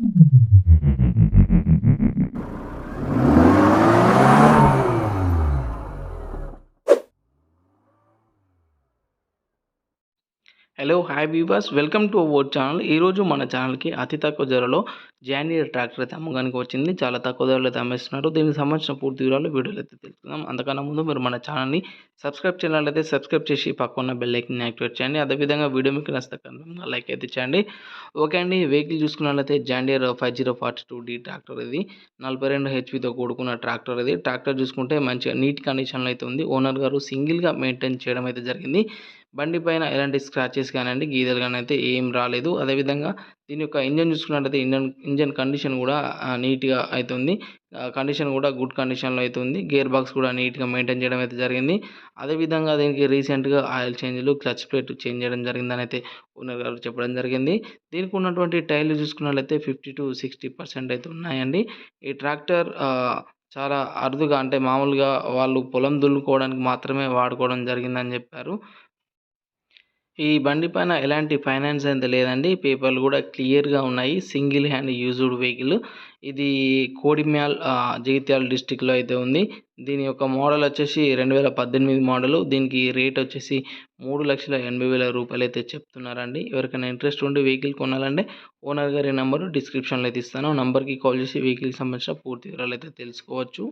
Thank you. Hello hi weavers welcome to our channel ఈరోజు మన ఛానల్కి అతి తక్కువ ధరలో జాండియర్ ట్రాక్టర్ అయితే అమ్మకానికి వచ్చింది. చాలా తక్కువ ధరలో అయితే అమ్మేస్తున్నారు. దీనికి సంబంధించిన పూర్తి వివరాలు వీడియోలో అయితే తెలుసుకుందాం. అంతకన్నా ముందు మీరు మన ఛానల్ని సబ్స్క్రైబ్ చేయాలంటే సబ్స్క్రైబ్ చేసి పక్కన బెల్ ఐకన్ యాక్టివేట్ చేయండి. అదేవిధంగా వీడియో మీకు నచ్చితే కనుక లైక్ అయితే చేయండి ఓకే అండి వెహికల్ చూసుకున్నట్లయితే John Deere five zero forty two D tractor ఇది. నలభై రెండు హెచ్పితో కూడుకున్న ట్రాక్టర్ ఇది. ట్రాక్టర్ చూసుకుంటే మంచిగా నీట్ కండిషన్లో అయితే ఉంది. ఓనర్ గారు సింగిల్గా మెయింటైన్ చేయడం అయితే జరిగింది. బండి పైన ఎలాంటి స్క్రాచెస్ కానివ్వండి గీతలు కానీ అయితే ఏం రాలేదు. అదేవిధంగా దీని యొక్క ఇంజన్ చూసుకున్నట్టయితే ఇంజన్ ఇంజన్ కండిషన్ కూడా నీట్గా అవుతుంది కండిషన్ కూడా గుడ్ కండిషన్లో అయితే ఉంది గేర్ బాక్స్ కూడా నీట్గా మెయింటైన్ చేయడం అయితే జరిగింది. అదేవిధంగా దీనికి రీసెంట్గా ఆయిల్ చేంజ్లు క్లచ్ ప్లేట్ చేంజ్ చేయడం జరిగిందని అయితే ఓనర్ గారు చెప్పడం జరిగింది. దీనికి ఉన్నటువంటి టైర్లు చూసుకున్నట్లయితే ఫిఫ్టీ టు సిక్స్టీ పర్సెంట్ అయితే ఉన్నాయండి. ఈ ట్రాక్టర్ చాలా అరుదుగా అంటే మామూలుగా వాళ్ళు పొలం దున్నుకోవడానికి మాత్రమే వాడుకోవడం జరిగిందని చెప్పారు. ఈ బండి పైన ఎలాంటి ఫైనాన్స్ అయితే లేదండి. పేపర్లు కూడా క్లియర్గా ఉన్నాయి. Single hand used vehicle. ఇది కోడిమ్యాల్ జగిత్యాల డిస్టిక్లో అయితే ఉంది. దీని యొక్క మోడల్ వచ్చేసి రెండు వేల పద్దెనిమిది మోడల్. దీనికి రేట్ వచ్చేసి మూడు లక్షల ఎనభై వేల రూపాయలు అయితే చెప్తున్నారండి. ఎవరికైనా ఇంట్రెస్ట్ ఉండి వెహికల్ కొనాలంటే ఓనర్ గారి నెంబరు డిస్క్రిప్షన్లో అయితే ఇస్తాను. నంబర్కి కాల్ చేసి వెహికల్కి సంబంధించిన పూర్తి వివరాలు అయితే తెలుసుకోవచ్చు.